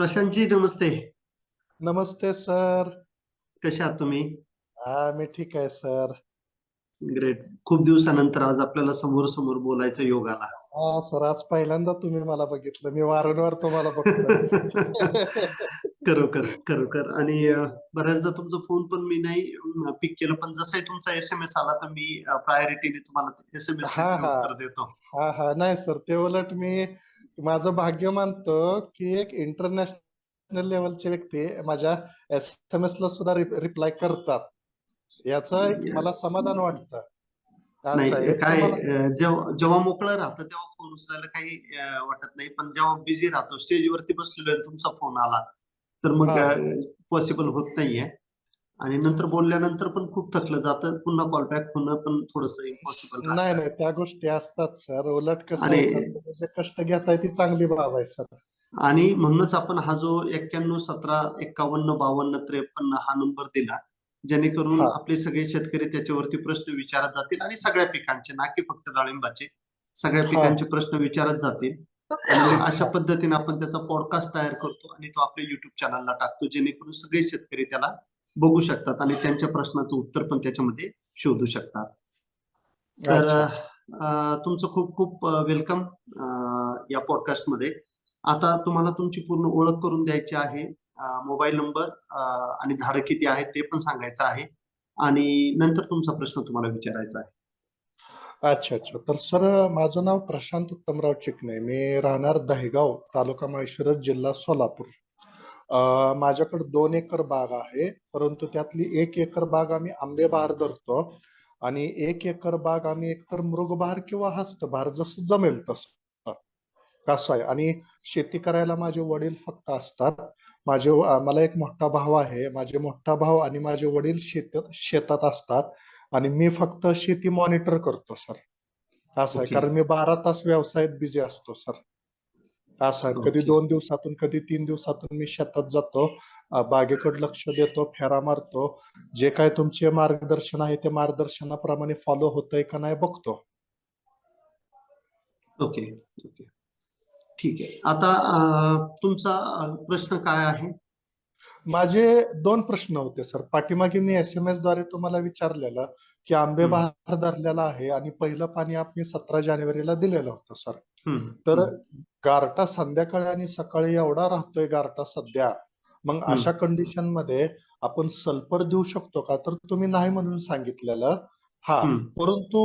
प्रशांतजी नमस्ते. नमस्ते sir. कशा आहात तुम्ही? हा मी ठीक आहे सर. ग्रेट खूप दिवसानंतर आज आपल्याला समोर समोर बोलायचा योग आला. हा सर आज पहिल्यांदा तुम्ही मला बघितलं. मी वारंवार तुम्हाला बघतोय. खरोखर खरोखर आणि बऱ्याचदा तुमचा फोन पण मी नाही पिक केलं पण जसंही तुमचा एस एम एस आला तर मी प्रायोरिटीने तुम्हाला एस एम एस देतो. हा हा. नाही सर ते उलट मी माझं भाग्य मानतो की एक इंटरनॅशनल लेवलचे व्यक्ती माझ्या एस एम एस ला सुद्धा रिप्लाय करतात याचं मला. समाधान वाटतं नाही. काय जेव्हा जेव्हा मोकळं राहतं तेव्हा फोन उचलायला काही वाटत नाही पण जेव्हा बिझी राहतो स्टेजवरती बसलेलो आहे तुमचा फोन आला तर मग. पॉसिबल होत नाहीये आणि नंतर बोलल्यानंतर पण खूप थकलं जातं. पुन्हा कॉल बॅक होणं पण थोडस इम्पॉसिबल नाही नाही त्या गोष्टी असतात सर उलट कसं आहे, जे कष्ट घेताय ती चांगली बाब आहे सर आणि म्हणूनच आपण हा जो एक्क्याण्णव सतरा एक्कावन्न बावन्न त्रेपन्न हा नंबर दिला जेणेकरून हा. आपले सगळे शेतकरी त्याच्यावरती प्रश्न विचारत जातील आणि सगळ्या पिकांचे ना की फक्त डाळिंबाचे सगळ्या. पिकांचे प्रश्न विचारत जातील. अशा पद्धतीने आपण त्याचा पॉडकास्ट तयार करतो आणि तो आपल्या युट्यूब चॅनलला टाकतो जेणेकरून सगळे शेतकरी त्याला बघू शकतात आणि त्यांच्या प्रश्नाचं उत्तर पण त्याच्यामध्ये शोधू शकतात. तर तुमचं खूप खूप वेलकम या पॉडकास्टमध्ये. आता तुम्हाला तुमची पूर्ण ओळख करून द्यायची आहे. मोबाईल नंबर आणि झाडं किती आहेत ते पण सांगायचं आहे. आणि नंतर तुमचा प्रश्न तुम्हाला विचारायचा आहे. अच्छा अच्छा. तर सर माझं नाव प्रशांत उत्तमराव चिकणे मी राहणार दहेगाव तालुका माळशिरस जिल्हा सोलापूर. माझ्याकडे दोन एकर बाग आहे. परंतु त्यातली एक एकर बाग आम्ही आंबे बहार धरतो आणि एक एकर बाग आम्ही एकतर मृगबहार किंवा हस्तबहार जसं जमेल तसं. कसं आहे? आणि शेती करायला माझे वडील फक्त असतात. माझे मला एक मोठा भाऊ आहे. माझे मोठा भाऊ आणि माझे वडील शेतात शेतात असतात. आणि मी फक्त शेती मॉनिटर करतो सर. असं आहे. कारण मी बारा तास व्यवसायात बिझी असतो सर. असं आहे. कधी. दोन दिवसातून कधी तीन दिवसातून मी शेतात जातो. बागेकडे लक्ष देतो फेरा मारतो. जे काय तुमचे मार्गदर्शन आहे ते मार्गदर्शनाप्रमाणे फॉलो होतंय का नाही बघतो. Okay okay. ठीक आहे. आता तुमचा प्रश्न काय आहे? माझे दोन प्रश्न होते सर. पाठीमागे मी एस एम एसद्वारे तुम्हाला विचारलेलं की आंबे. बहार धरलेला आहे आणि पहिलं पाणी आम्ही सतरा जानेवारीला दिलेलं होतं सर. तर गारठा संध्याकाळी आणि सकाळी एवढा राहतोय गारठा सध्या. मग अशा कंडिशनमध्ये आपण सल्फर देऊ शकतो का? तर तुम्ही नाही म्हणून सांगितलेलं. हा. परंतु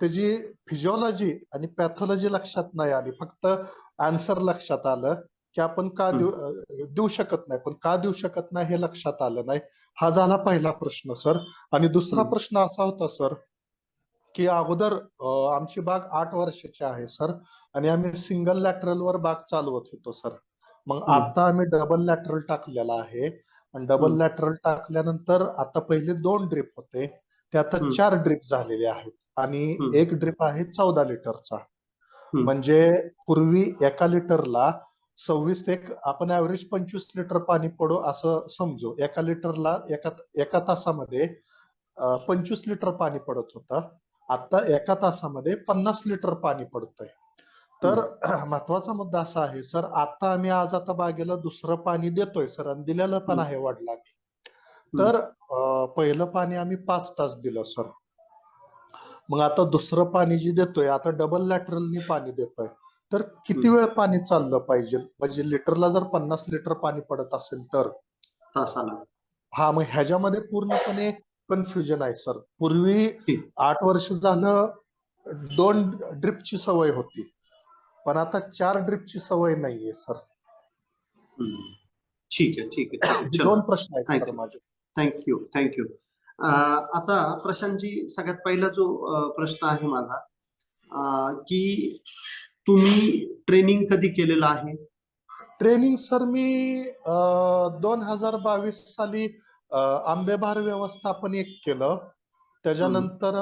त्याची फिजिओलॉजी आणि पॅथॉलॉजी लक्षात नाही आली. फक्त आन्सर लक्षात आलं की आपण का देऊ शकत नाही. पण का देऊ शकत नाही हे लक्षात आलं नाही. हा झाला पहिला प्रश्न सर. आणि दुसरा. प्रश्न असा होता सर की अगोदर आमची बाग आठ वर्षाची आहे सर आणि आम्ही सिंगल लॅटरल वर बाग चालवत होतो सर मग. आता आम्ही डबल लॅटरल टाकलेला आहे आणि डबल. लॅटरल टाकल्यानंतर आता पहिले दोन ड्रिप होते ते आता. चार ड्रिप झालेले आहेत आणि. एक ड्रिप आहे चौदा लिटरचा. म्हणजे पूर्वी एका लिटरला सव्वीस ते आपण ऍव्हरेज पंचवीस लिटर पाणी पडू असं समजू एका लिटरला एका एका तासामध्ये पंचवीस लिटर पाणी पडत होतं आता एका तासामध्ये पन्नास लिटर पाणी पडतंय. तर महत्त्वाचा मुद्दा असा आहे सर आता आम्ही आज आता बागेला दुसरं पाणी देतोय सर आणि दिलेलं पण. आहे वडिलांनी. तर पहिलं पाणी आम्ही पाच तास दिलं सर. मग आता दुसरं पाणी जे देतोय आता डबल लॅटरलनी पाणी देतोय. तर किती. वेळ पाणी चाललं पाहिजे? म्हणजे लिटरला जर पन्नास लिटर पाणी पडत असेल तर? हा मग ह्याच्यामध्ये पूर्णपणे कन्फ्युजन आहे सर पूर्वी. आठ वर्ष झालं दोन ड्रिपची सवय होती. पण आता चार ड्रिपची सवय नाहीये सर. ठीक आहे ठीक आहे. दोन प्रश्न आहेत. माझे. थँक्यू थँक्यू आता प्रशांतजी सगळ्यात पहिला जो प्रश्न आहे माझा की तुम्ही ट्रेनिंग कधी केलेलं आहे? ट्रेनिंग सर मी दोन हजार बावीस साली अं, आंबेबहार व्यवस्थापन एक केलं. त्याच्यानंतर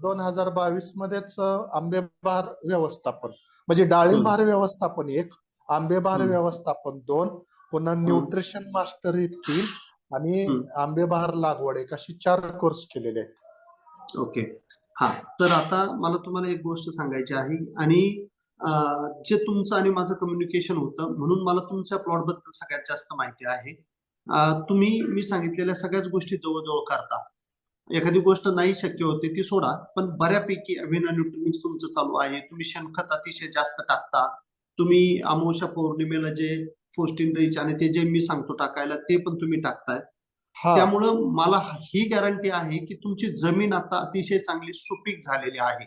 दोन हजार बावीस मध्येच अं, आंबेबहार व्यवस्थापन. म्हणजे डाळिंबहार व्यवस्थापन एक हम्म. व्यवस्थापन दोन पुन्हा न्यूट्रिशन मास्टरी तीन आणि. आंबेबहार लागवड एक अशी चार कोर्स केलेले आहेत. ओके. हा तर आता मला तुम्हाला एक गोष्ट सांगायची आहे आणि जे तुमचं आणि माझं कम्युनिकेशन होतं म्हणून मला तुमच्या प्लॉटबद्दल सगळ्यात जास्त माहिती आहे. तुम्ही मी सांगितलेल्या सगळ्याच गोष्टी जवळजवळ करता. एखादी गोष्ट नाही शक्य होते ती सोडा पण बऱ्यापैकी अभिनय न्यूट्रिमिक्स तुमचं चालू आहे. तुम्ही शेणखत अतिशय जास्त टाकता. तुम्ही अमावस्या पौर्णिमेला जे फोस्टिन रिच आणि ते जे मी सांगतो टाकायला ते पण तुम्ही टाकताय. त्यामुळं मला ही गॅरंटी आहे की तुमची जमीन आता अतिशय चांगली सुपीक झालेली आहे.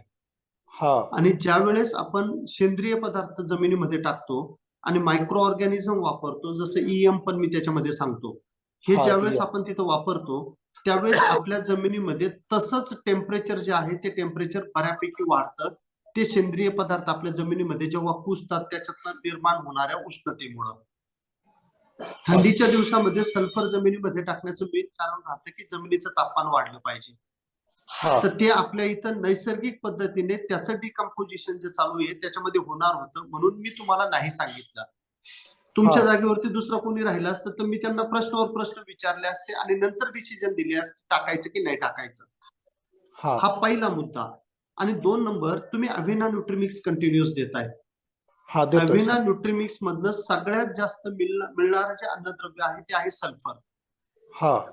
हा. आणि ज्या वेळेस आपण सेंद्रिय पदार्थ जमिनीमध्ये टाकतो आणि मायक्रो ऑर्गॅनिझम वापरतो जसं ईएम पण मी त्याच्यामध्ये सांगतो. हे ज्यावेळेस. आपण तिथं वापरतो त्यावेळेस आपल्या जमिनीमध्ये तसंच टेम्परेचर जे आहे ते टेम्परेचर बऱ्यापैकी वाढतं. ते सेंद्रिय पदार्थ आपल्या जमिनीमध्ये जेव्हा कुजतात त्याच्यातनं निर्माण होणाऱ्या उष्णतेमुळं. थंडीच्या दिवसामध्ये सल्फर जमिनीमध्ये टाकण्याचं मेन कारण राहतं की जमिनीचं तापमान वाढलं पाहिजे. तर ते आपल्या इथं नैसर्गिक पद्धतीने त्याचं डिकम्पोजिशन जे चालू आहे त्याच्यामध्ये होणार होतं म्हणून मी तुम्हाला नाही सांगितलं. तुमच्या. जागेवरती दुसरं कोणी राहिलं असतं तर मी त्यांना प्रश्नावर प्रश्न विचारले असते आणि नंतर डिसिजन दिले असते टाकायचं की नाही टाकायचं. हा. पहिला मुद्दा. आणि दोन नंबर तुम्ही अभिना न्यूट्रिमिक्स कंटिन्युअस देताय. अभिना. न्यूट्रिमिक्स मधलं सगळ्यात जास्त मिळणं- मिळणारं जे अन्नद्रव्य आहे ते आहे सल्फर.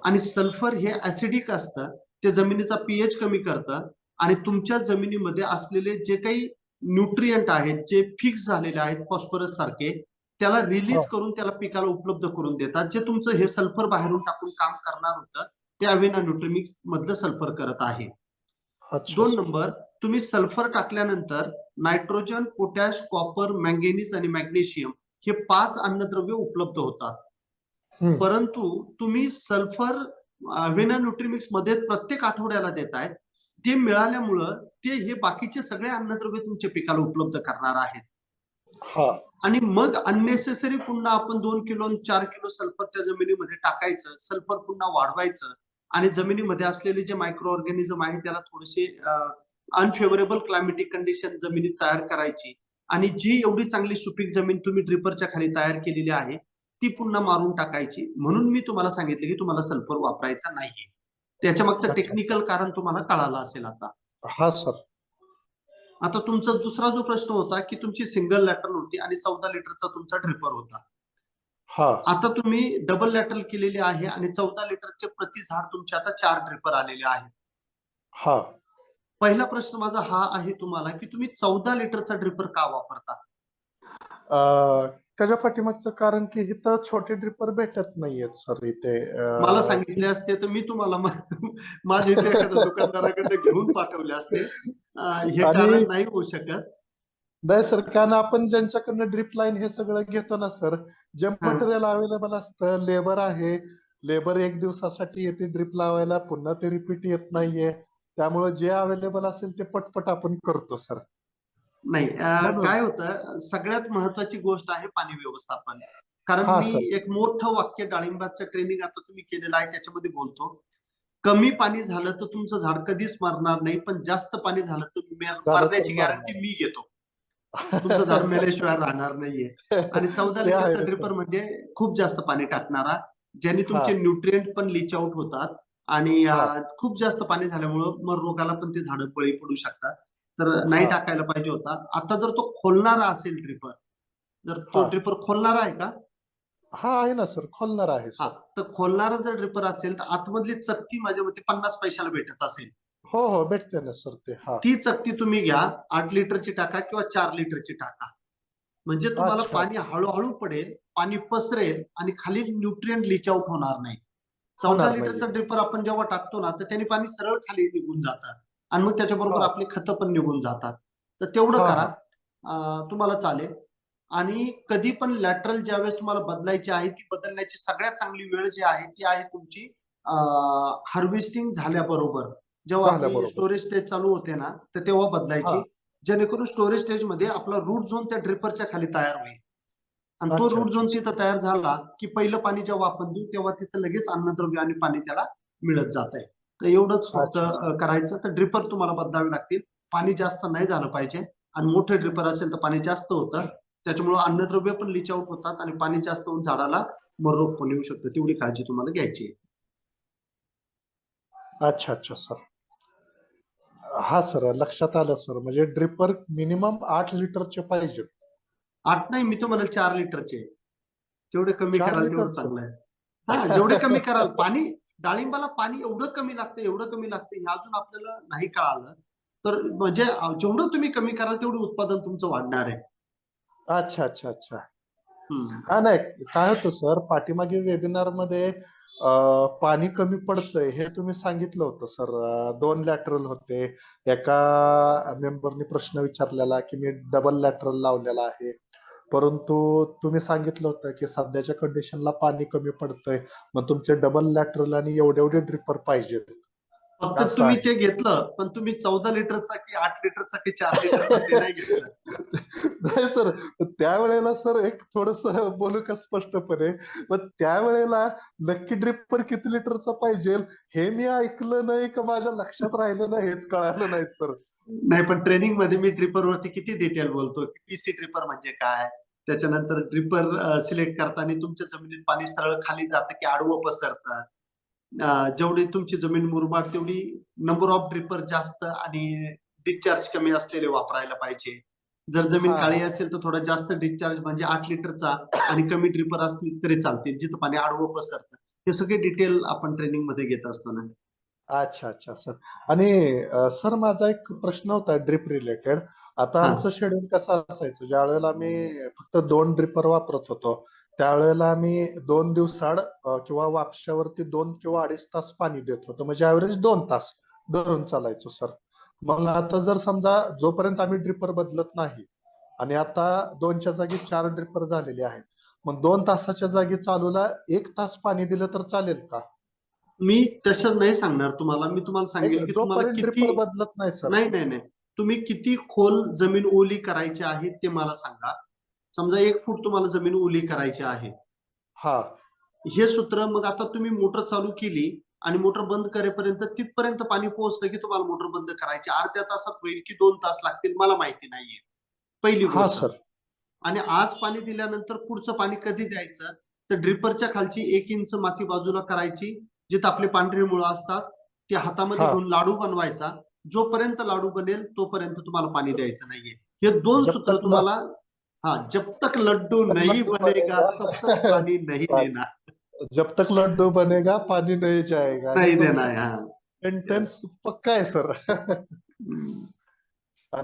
आणि सल्फर हे ऍसिडिक असतं ते जमिनीचा पीएच कमी करतं आणि तुमच्या जमिनीमध्ये असलेले जे काही न्यूट्रियंट आहेत जे फिक्स झालेले आहेत फॉस्फरस सारखे त्याला रिलीज हा. करून त्याला पिकाला उपलब्ध करून देतात जे तुमचं हे सल्फर बाहेरून टाकून काम करणार होतं ते अवेना न्यूट्रिमिक्स मधलं सल्फर करत आहे दोन. नंबर तुम्ही सल्फर टाकल्यानंतर नायट्रोजन पोटॅश कॉपर मॅंगेनीज आणि मॅग्नेशियम हे पाच अन्नद्रव्य उपलब्ध होतात. परंतु तुम्ही सल्फर व्हेना न्यूट्रिमिक्समध्ये प्रत्येक आठवड्याला देतायत ते मिळाल्यामुळं ते हे बाकीचे सगळे अन्नद्रव्य तुमच्या पिकाला उपलब्ध करणार आहेत. हा. आणि मग अननेसेसरी पुन्हा आपण दोन किलो आणि चार किलो सल्फर त्या जमिनीमध्ये टाकायचं सल्फर पुन्हा वाढवायचं आणि जमिनीमध्ये असलेले जे मायक्रो ऑर्गॅनिझम आहे त्याला थोडेसे अनफेवरेबल क्लायमेटिक कंडिशन जमिनीत तयार करायची. आणि जी एवढी चांगली सुपीक जमीन तुम्ही ड्रिपरच्या खाली तयार केलेली आहे ती पुन्हा मारून टाकायची. म्हणून मी तुम्हाला सांगितले की तुम्हाला सल्फर वापरायचा नाही त्याच्या मागचं. टेक्निकल कारण तुम्हाला कळालं असेल आता. हा सर. आता तुमचा दुसरा जो प्रश्न होता की तुमची सिंगल लॅटरल होती आणि चौदा लिटरचा तुमचा ड्रिपर होता. हा. आता तुम्ही डबल लॅटरल केलेली आहे आणि चौदा लिटरचे प्रति झाड तुमचे आता चार ड्रिपर आलेले आहेत. हा. पहिला प्रश्न माझा हा आहे तुम्हाला की तुम्ही चौदा लिटरचा ड्रिपर का वापरता? त्याच्या पाठीमागचं कारण की इथं छोटे ड्रिपर भेटत नाहीयेत सर इथे. मला सांगितले असते तर मी तुम्हाला मा- माझ्या इथे एखाद्या दुकानदाराकडे घेऊन पाठवले असते. हे कारण नाही होऊ शकत. नाही सर कारण आपण ज्यांच्याकडनं ड्रिप लाईन हे सगळं घेतो ना सर जे मटेरियल अवेलेबल असतं लेबर आहे. लेबर एक दिवसासाठी येते ड्रिप लावायला पुन्हा ते रिपीट येत नाहीये. त्यामुळे जे अवेलेबल असेल ते पटपट आपण करतो सर नाही. काय होतं सगळ्यात महत्वाची गोष्ट आहे पाणी व्यवस्थापन कारण मी. एक मोठं वाक्य डाळिंबाचं ट्रेनिंग आता तुम्ही केलेलं आहे त्याच्यामध्ये बोलतो कमी पाणी झालं तर तुमचं झाड कधीच मरणार नाही पण जास्त पाणी झालं तर मेर- तर मरण्याची. गॅरंटी मी घेतो तुमचं झाड मेल्याशिवाय राहणार नाहीये आणि चौदा लिटरचा. ड्रिपर म्हणजे खूप जास्त पाणी टाकणारा ज्याने तुमचे. न्यूट्रिएंट पण लीच आउट होतात आणि खूप जास्त पाणी झाल्यामुळं मग रोगाला पण ते झाडं बळी पडू शकतात तर नाही. टाकायला पाहिजे होता. आता जर तो खोलणारा असेल ड्रिपर जर तो. ड्रिपर खोलणारा आहे का? हा आहे ना सर खोलणार आहे हा तर खोलणारा जर ड्रिपर असेल तर आतमधली चकती माझ्या मते पन्नास पैशाला भेटत असेल. हो हो भेटते ना सर ते. हा. ती चकती तुम्ही घ्या आठ लिटरची टाका किंवा चार लिटरची टाका. म्हणजे तुम्हाला. पाणी हळूहळू पडेल पाणी पसरेल आणि खाली न्यूट्रिएंट लिच आउट होणार नाही. चौदा लिटरचा ड्रिपर आपण जेव्हा टाकतो ना तर त्याने पाणी सरळ खाली निघून जातात आणि मग त्याच्याबरोबर. आपली खतं पण निघून जातात तर तेवढं करा तुम्हाला चालेल आणि कधी पण लॅटरल ज्यावेळेस तुम्हाला बदलायची आहे ती बदलण्याची सगळ्यात चांगली वेळ जी आहे ती आहे तुमची हार्वेस्टिंग झाल्याबरोबर जेव्हा आपली. स्टोरेज स्टेज चालू होते ना तर तेव्हा बदलायची. जेणेकरून स्टोरेज स्टेजमध्ये आपला रूट झोन त्या ड्रिपरच्या खाली तयार होईल आणि तो रूट झोन. तिथं तयार झाला की पहिलं पाणी जेव्हा आपण देऊ तेव्हा तिथं लगेच अन्नद्रव्य आणि पाणी त्याला मिळत जात आहे तर एवढंच फक्त करायचं. तर ड्रिपर तुम्हाला बदलावे लागतील. पाणी जास्त नाही झालं पाहिजे. आणि मोठे ड्रिपर असेल तर पाणी जास्त होतं. त्याच्यामुळे अन्नद्रव्य पण लिच आउट होतात आणि पाणी जास्त होऊन झाडाला मररोग पण येऊ शकतं. तेवढी काळजी तुम्हाला घ्यायची आहे. अच्छा अच्छा सर. हा सर लक्षात आलं सर. म्हणजे ड्रिपर मिनिमम आठ लिटरचे पाहिजे आठ नाही मी तर म्हणाल चार लिटरचे. जेवढे कमी कराल तेवढं? चांगलं आहे. हा जेवढे कमी कराल. पाणी डाळिंबाला पाणी एवढं कमी लागतं एवढं कमी लागतं हे अजून आपल्याला नाही कळालं. तर म्हणजे जेवढं तुम्ही कमी कराल तेवढं उत्पादन तुमचं वाढणार आहे. अच्छा अच्छा अच्छा. हा नाही काय होतं सर पाठीमागे वेबिनारमध्ये पाणी कमी पडतंय हे तुम्ही सांगितलं होतं सर. दोन लॅटरल होते. एका मेंबरनी प्रश्न विचारलेला की मी डबल लॅटरल लावलेला आहे. परंतु तुम्ही सांगितलं होतं की सध्याच्या कंडिशनला पाणी कमी पडतंय. मग तुमचे डबल लॅटरल आणि एवढे एवढे ड्रिपर पाहिजेत. फक्त तुम्ही. ते घेतलं पण तुम्ही चौदा लिटरचा की आठ लिटरचा की चार लिटरचा ते नाही घेतलं. नाही सर त्यावेळेला सर एक थोडस बोलू का स्पष्टपणे पण त्यावेळेला नक्की ड्रिपर किती लिटरचा पाहिजे हे मी ऐकलं नाही का माझ्या लक्षात राहिलं नाही हेच कळालं नाही सर. नाही पण ट्रेनिंगमध्ये मी ड्रिपर वरती किती डिटेल बोलतो पीसी ड्रिपर म्हणजे काय? त्याच्यानंतर ड्रिपर सिलेक्ट करताना तुमच्या जमिनीत पाणी सरळ खाली जातं की आडवं पसरतं. जेवढी तुमची जमीन मुरमाड तेवढी नंबर ऑफ ड्रिपर जास्त आणि डिस्चार्ज कमी असलेले वापरायला पाहिजे. जर जमीन. काळी असेल तर थोडा जास्त डिस्चार्ज म्हणजे आठ लिटरचा आणि कमी ड्रिपर असली तरी चालतील जिथं पाणी आडवं पसरतं. हे सगळे डिटेल आपण ट्रेनिंगमध्ये घेत असतो ना अच्छा अच्छा सर आणि सर माझा एक प्रश्न होता ड्रिप रिलेटेड आता. आमचं शेड्यूल कसं असायचं? ज्या वेळेला आम्ही फक्त दोन ड्रिपर वापरत होतो त्यावेळेला आम्ही दोन दिवसाड किंवा वापशावरती दोन किंवा अडीच तास पाणी देत होतो. म्हणजे ऍव्हरेज दोन तास धरून चालायचो सर मग आता जर समजा जोपर्यंत आम्ही ड्रिपर बदलत नाही आणि आता दोनच्या जागी चार ड्रिपर झालेले आहेत मग दोन तासाच्या जागी चालूला एक तास पाणी दिलं तर चालेल का? मी तसं नाही सांगणार तुम्हाला. मी तुम्हाला सांगेल की तुम्हाला किती ड्रिपर बदलत नाही सर नाही नाही नाही. तुम्ही किती खोल जमीन ओली करायची आहे ते मला सांगा. समजा एक फूट तुम्हाला जमीन ओली करायची आहे. हा. हे सूत्र मग आता तुम्ही मोटर चालू केली आणि मोटर बंद करेपर्यंत तिथपर्यंत पाणी पोहोचलं की तुम्हाला मोटर बंद करायची. अर्ध्या तासात होईल की दोन तास लागतील मला माहिती नाहीये. पहिली हा गोष्ट. सर. आणि आज पाणी दिल्यानंतर पुढचं पाणी कधी द्यायचं? तर ड्रिपरच्या खालची एक इंच माती बाजूला करायची जिथं आपले पांढरी मुळं असतात ते हातामध्ये. घेऊन लाडू बनवायचा. जोपर्यंत लाडू बनेल तोपर्यंत तुम्हाला पाणी द्यायचं नाहीये. हे दोन सूत्र तुम्हाला हा जब तक लड्डू नहीं बनेगा तब तक पानी नहीं देना जब तक लड्डू बनेगा पानी नहीं जाएगा नहीं देना है. हा सेंटेन्स पक्का आहे सर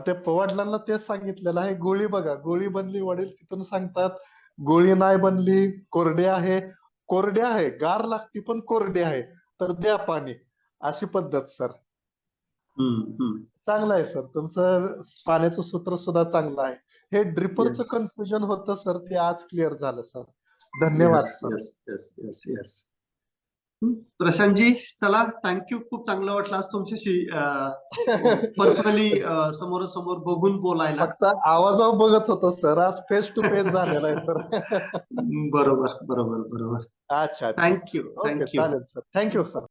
ते वडिलांना तेच सांगितलेलं आहे गोळी बघा गोळी बनली वडील तिथून सांगतात गोळी नाही बनली कोरडी आहे. कोरडी आहे गार लागती पण कोरडी आहे. तर द्या पाणी. अशी पद्धत सर हम्म, हम्म. चांगलं आहे सर. तुमचं पाण्याचं सूत्र सुद्धा चांगलं आहे. हे ड्रिपरचं. कन्फ्युजन होतं सर. ते आज क्लिअर झालं सर. धन्यवाद सर. yes, yes, yes. हम्म. प्रशांतजी चला. थँक्यू खूप चांगलं वाटलं आज तुमच्याशी पर्सनली समोरासमोर बघून बोलायला. फक्त आवाजावर बघत होतो सर. आज फेस टू फेस झालेला आहे सर. बरोबर बरोबर बरोबर. अच्छा अच्छा. Thank you okay thank you चालेल सर. Thank you sir